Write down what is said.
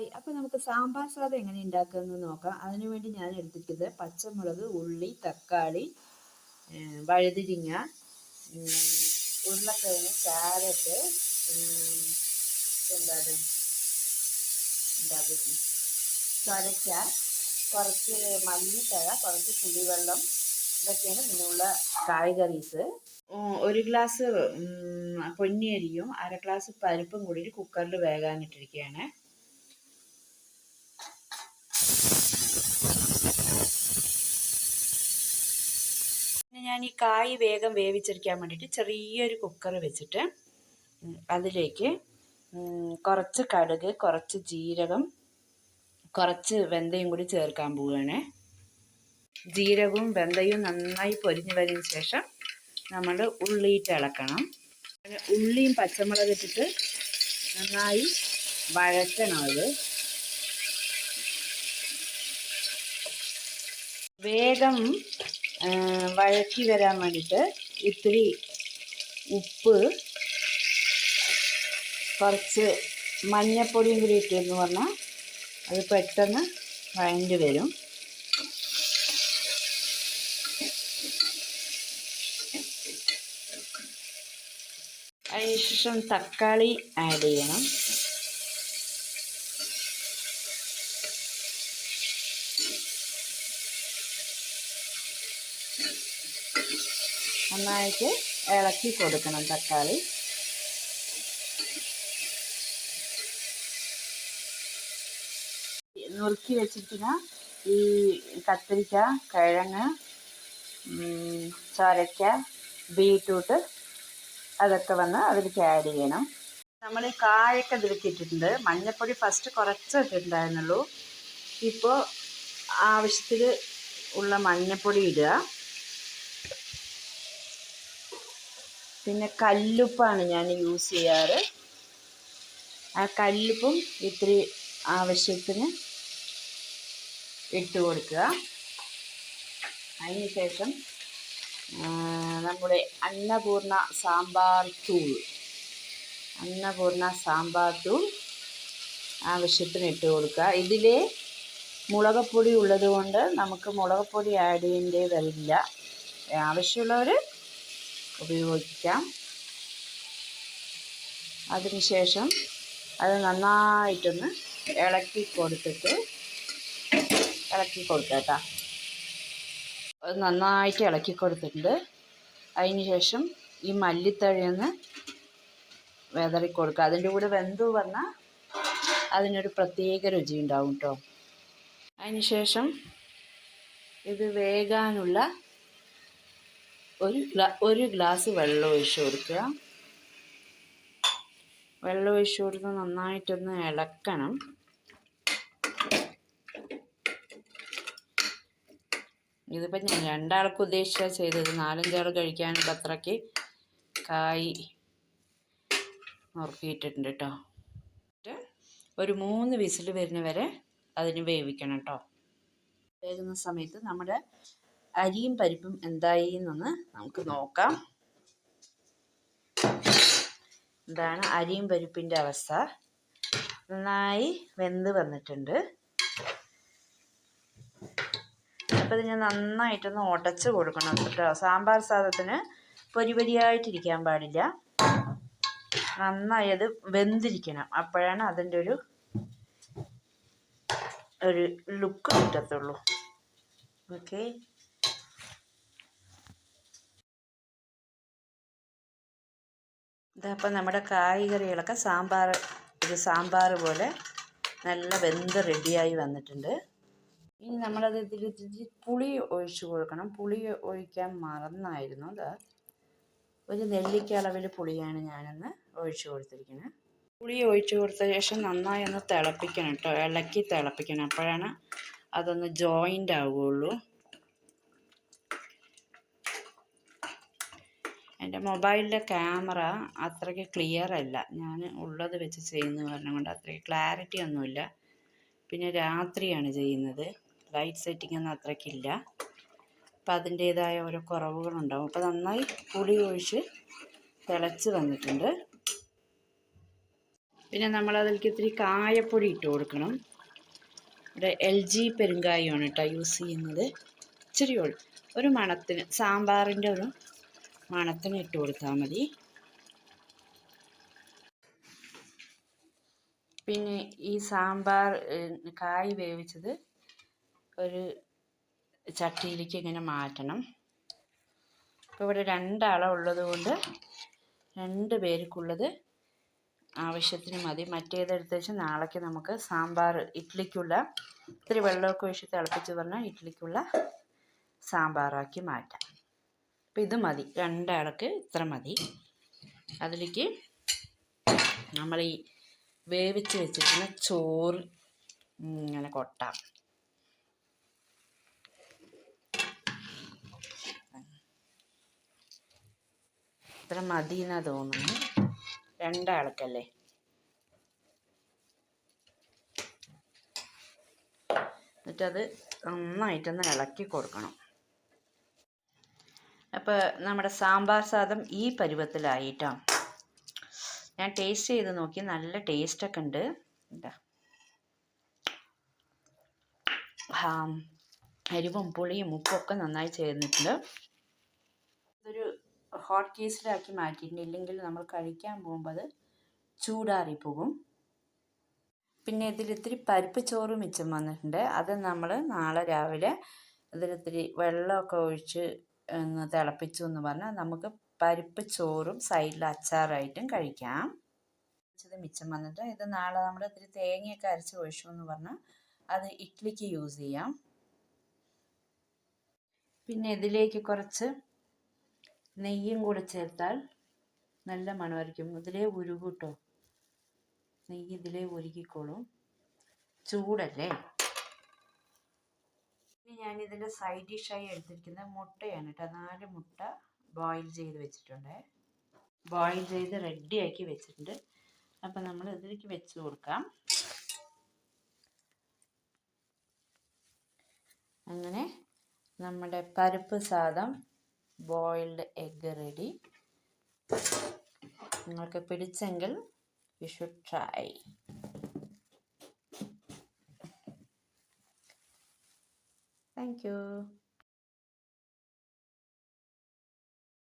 Hi അപ്പോൾ നമുക്ക് സാമ്പാർ സാദം എങ്ങനെ ഉണ്ടാക്കുമെന്ന് നോക്കാം. അതിനു വേണ്ടി ഞാൻ എടുത്തിട്ടത് പച്ചമുളക് ഉള്ളി തക്കാളി വഴുതിരിങ്ങ ഉരുളക്കിഴങ്ങ് ക്യാരറ്റ് എന്താ ഉണ്ടാക്കി ചൊരക്ക കുറച്ച് മല്ലിത്തഴ കുറച്ച് പുളിവെള്ളം ഇതൊക്കെയാണ് ഇതിനുള്ള കായ്കറീസ്. ഒരു ഗ്ലാസ് പൊന്നിയരിയും അര ഗ്ലാസ് പരിപ്പും കൂടി കുക്കറിൽ വേകാനിട്ടിരിക്കുകയാണ്. ഞാൻ ഈ കായ് വേഗം വേവിച്ചെടുക്കാൻ വേണ്ടിയിട്ട് ചെറിയൊരു കുക്കർ വെച്ചിട്ട് അതിലേക്ക് കുറച്ച് കടുക് കുറച്ച് ജീരകം കുറച്ച് വെന്തയും കൂടി ചേർക്കാൻ പോവുകയാണ്. ജീരകവും വെന്തയും നന്നായി പൊരിഞ്ഞു വരുന്ന ശേഷം നമ്മൾ ഉള്ളിയിട്ട് ഇളക്കണം. ഉള്ളിയും പച്ചമുളക് ഇട്ടിട്ട് നന്നായി വഴറ്റണം അത്. വേഗം വഴറ്റി വരാൻ വേണ്ടിയിട്ട് ഇത്തിരി ഉപ്പ് കുറച്ച് മഞ്ഞപ്പൊടിയും കൂടി ഇട്ടെന്ന് പറഞ്ഞാൽ അത് പെട്ടെന്ന് വഴണ്ടി വരും. അതിനുശേഷം തക്കാളി ആഡ് ചെയ്യണം. നന്നായിട്ട് ഇളക്കി കൊടുക്കണം തക്കാളി. നുറുക്കി വെച്ചിരിക്കുന്ന ഈ കത്തിരിക്ക കിഴങ്ങ് ചൊരയ്ക്ക ബീട്രൂട്ട് അതൊക്കെ വന്ന് അതിലേക്ക് ആഡ് ചെയ്യണം. നമ്മൾ ഈ കായൊക്കെ ഇതിലേക്ക് ഇട്ടിട്ടുണ്ട്. മഞ്ഞൾപ്പൊടി ഫസ്റ്റ് കുറച്ച് ഇട്ടിട്ടുണ്ടായിരുന്നുള്ളൂ. ഇപ്പോൾ ആവശ്യത്തിൽ ഉള്ള മഞ്ഞൾപ്പൊടി ഇടുക. പിന്നെ കല്ലുപ്പാണ് ഞാൻ യൂസ് ചെയ്യാറ്. ആ കല്ലുപ്പും ഇത്തിരി ആവശ്യത്തിന് ഇട്ട് കൊടുക്കുക. അതിനുശേഷം നമ്മുടെ അന്നപൂർണ സാമ്പാർ തൂൾ. അന്നപൂർണ സാമ്പാർ തൂൾ ആവശ്യത്തിന് ഇട്ട് കൊടുക്കുക. ഇതിൽ മുളകപ്പൊടി ഉള്ളതുകൊണ്ട് നമുക്ക് മുളകപ്പൊടി ആഡ് ചെയ്യേണ്ടി വരില്ല ആവശ്യമുള്ളവർ ഉപയോഗിക്കാം. അതിനുശേഷം അത് നന്നായിട്ടൊന്ന് ഇളക്കി കൊടുത്തിട്ട് ഇളക്കി കൊടുത്തേട്ടാ അത് നന്നായിട്ട് ഇളക്കി കൊടുത്തിട്ടുണ്ട്. അതിന് ശേഷം ഈ മല്ലിത്തഴയൊന്ന് വിതറി കൊടുക്കുക. അതിന്റെ കൂടെ വെന്തു വന്നാൽ അതിനൊരു പ്രത്യേക രുചി ഉണ്ടാവും കേട്ടോ. അതിന് ശേഷം ഇത് വേകാനുള്ള ഒരു ഒരു ഗ്ലാസ് വെള്ളം ഒഴിച്ച് കൊടുക്കുക. വെള്ളം ഒഴിച്ച് കൊടുത്ത് നന്നായിട്ടൊന്ന് ഇളക്കണം. ഇതിപ്പോൾ ഞാൻ രണ്ടാൾക്ക് ഉദ്ദേശിച്ച ചെയ്തത്. നാലഞ്ചാൾ കഴിക്കാനുള്ള അത്രയ്ക്ക്. കായ് നുറുക്കിയിട്ടിട്ടുണ്ട് കേട്ടോ ഒരു മൂന്ന് വിസിൽ വരുന്ന വരെ അതിന് വേവിക്കണം കേട്ടോ വേകുന്ന സമയത്ത് നമ്മുടെ അരിയും പരിപ്പും എന്തായി എന്നൊന്ന് നമുക്ക് നോക്കാം. ഇതാണ് അരിയും പരിപ്പിന്റെ അവസ്ഥ. നന്നായി വെന്ത് വന്നിട്ടുണ്ട്. അപ്പോൾ ഇത് ഞാൻ നന്നായിട്ടൊന്ന് ഉടച്ച് കൊടുക്കണം കേട്ടോ. സാമ്പാർ സാധത്തിന് പൊരി പൊരിയായിട്ടിരിക്കാൻ പാടില്ല. നന്നായി അത് വെന്തിരിക്കണം. അപ്പോഴാണ് അതിന്റെ ഒരു ഒരു ലുക്ക് കിട്ടത്തുള്ളൂ. ഓക്കെ. ഇതപ്പം നമ്മുടെ കായ്കറികളൊക്കെ സാമ്പാർ ഒരു സാമ്പാർ പോലെ നല്ല വെന്ത് റെഡിയായി വന്നിട്ടുണ്ട്. ഇനി നമ്മളത് ഇതിൽ പുളി ഒഴിച്ച് കൊടുക്കണം. പുളി ഒഴിക്കാൻ മറന്നായിരുന്നു. അത് ഒരു നെല്ലിക്ക അളവിൽ പുളിയാണ് ഞാനൊന്ന് ഒഴിച്ചു കൊടുത്തിരിക്കുന്നത് പുളി ഒഴിച്ചു കൊടുത്ത ശേഷം നന്നായി ഒന്ന് തിളപ്പിക്കണം കേട്ടോ. ഇളക്കി തിളപ്പിക്കണം. അപ്പോഴാണ് അതൊന്ന് ജോയിന്റ് ആവുകയുള്ളൂ. എന്റെ മൊബൈലിലെ ക്യാമറ അത്രയ്ക്ക് ക്ലിയർ അല്ല ഞാൻ ഉള്ളത് വെച്ച് ചെയ്യുന്നത് കാരണം കൊണ്ട് അത്രയ്ക്ക് ക്ലാരിറ്റി ഒന്നുമില്ല. പിന്നെ രാത്രിയാണ് ചെയ്യുന്നത്. ലൈറ്റ് സെറ്റിംഗ് ഒന്നും അത്രയ്ക്കില്ല. അപ്പം അതിന്റേതായ ഓരോ കുറവുകളുണ്ടാവും. അപ്പോൾ നന്നായി പുളി ഒഴിച്ച് തിളച്ച് വന്നിട്ടുണ്ട്. പിന്നെ നമ്മൾ അതിലേക്ക് ഇത്തിരി കായപ്പൊടി ഇട്ട് കൊടുക്കണം. ഇവിടെ എൽ ജി പെരുങ്കായമാണ് കേട്ടോ യൂസ് ചെയ്യുന്നത്. ഇച്ചിരി ഒരു മണത്തിന് സാമ്പാറിന്റെ ഒരു മണത്തിന് ഇട്ട് കൊടുത്താൽ മതി. പിന്നെ ഈ സാമ്പാർ കായ് വേവിച്ചത് ഒരു ചട്ടിയിലേക്ക് ഇങ്ങനെ മാറ്റണം. ഇപ്പോൾ ഇവിടെ രണ്ടളവുള്ളത് കൊണ്ട് രണ്ട് പേർക്കുള്ളത് ആവശ്യത്തിന് മതി. മറ്റേതെടുത്ത് വെച്ച് നാളേക്ക് നമുക്ക് സാമ്പാർ ഇഡ്ഡലിക്കുള്ള ഇത്തിരി വെള്ളമൊക്കെ ഒഴിച്ച് തിളപ്പിച്ച് പറഞ്ഞാൽ ഇഡ്ഡലിക്കുള്ള സാമ്പാറാക്കി മാറ്റാം. അപ്പോൾ ഇത് മതി. രണ്ടടക്ക് ഇത്ര മതി. അതിലേക്ക് നമ്മൾ ഈ വേവിച്ച് വെച്ചിരിക്കുന്ന ചോറ് ഇങ്ങനെ കൊട്ടാം. ഇത്ര മതി എന്നാ തോന്നുന്നു രണ്ടാൾക്കല്ലേ എന്നിട്ടത് നന്നായിട്ടൊന്ന് ഇളക്കി കൊടുക്കണം. അപ്പോൾ നമ്മുടെ സാമ്പാർ സാദം ഈ പരുവത്തിലായിട്ടോ. ഞാൻ ടേസ്റ്റ് ചെയ്ത് നോക്കി. നല്ല ടേസ്റ്റൊക്കെ ഉണ്ട്. എന്താ അരിവും പുളിയും ഉപ്പും ഒക്കെ നന്നായി ചേർന്നിട്ടുണ്ട്. ഇതൊരു ഹോട്ട് കേസിലാക്കി മാറ്റിയിട്ടുണ്ട്. ഇല്ലെങ്കിൽ നമ്മൾ കഴിക്കാൻ പോകുമ്പോൾ അത് ചൂടാറിപ്പോകും. പിന്നെ ഇതിലിത്തിരി പരിപ്പ് ചോറ് മിച്ചം വന്നിട്ടുണ്ട്. അത് നമ്മൾ നാളെ രാവിലെ ഇതിലിത്തിരി വെള്ളമൊക്കെ ഒഴിച്ച് ഒന്ന് തിളപ്പിച്ചു എന്ന് പറഞ്ഞാൽ നമുക്ക് പരിപ്പ് ചോറും സൈഡിൽ അച്ചാറായിട്ടും കഴിക്കാം. ഇത് മിച്ചം വന്നിട്ട് ഇത് നാളെ നമ്മൾ ഇത്തിരി തേങ്ങയൊക്കെ അരച്ച് ഒഴിച്ചു എന്ന് പറഞ്ഞാൽ അത് ഇഡ്ലിക്ക് യൂസ് ചെയ്യാം. പിന്നെ ഇതിലേക്ക് കുറച്ച് നെയ്യും കൂടി ചേർത്താൽ നല്ല മണമായിരിക്കും. ഇതിലേ ഉരുകൂട്ടോ നെയ്യ് ഇതിലേ ഉരുകിക്കോളും. ചൂടല്ലേ? ഇനി ഞാൻ ഇതിന്റെ സൈഡ് ഡിഷായി എടുത്തിരിക്കുന്നത് മുട്ടയാണ് കേട്ടോ. നാല് മുട്ട ബോയിൽ ചെയ്ത് വെച്ചിട്ടുണ്ട്. ബോയിൽ ചെയ്ത് റെഡിയാക്കി വെച്ചിട്ടുണ്ട്. അപ്പം നമ്മൾ ഇതിലേക്ക് വെച്ച് കൊടുക്കാം. അങ്ങനെ നമ്മുടെ പരിപ്പ് സാദം ബോയിൽഡ് എഗ്ഗ് റെഡി നിങ്ങൾക്ക് പിടിച്ചെങ്കിൽ you should try thank you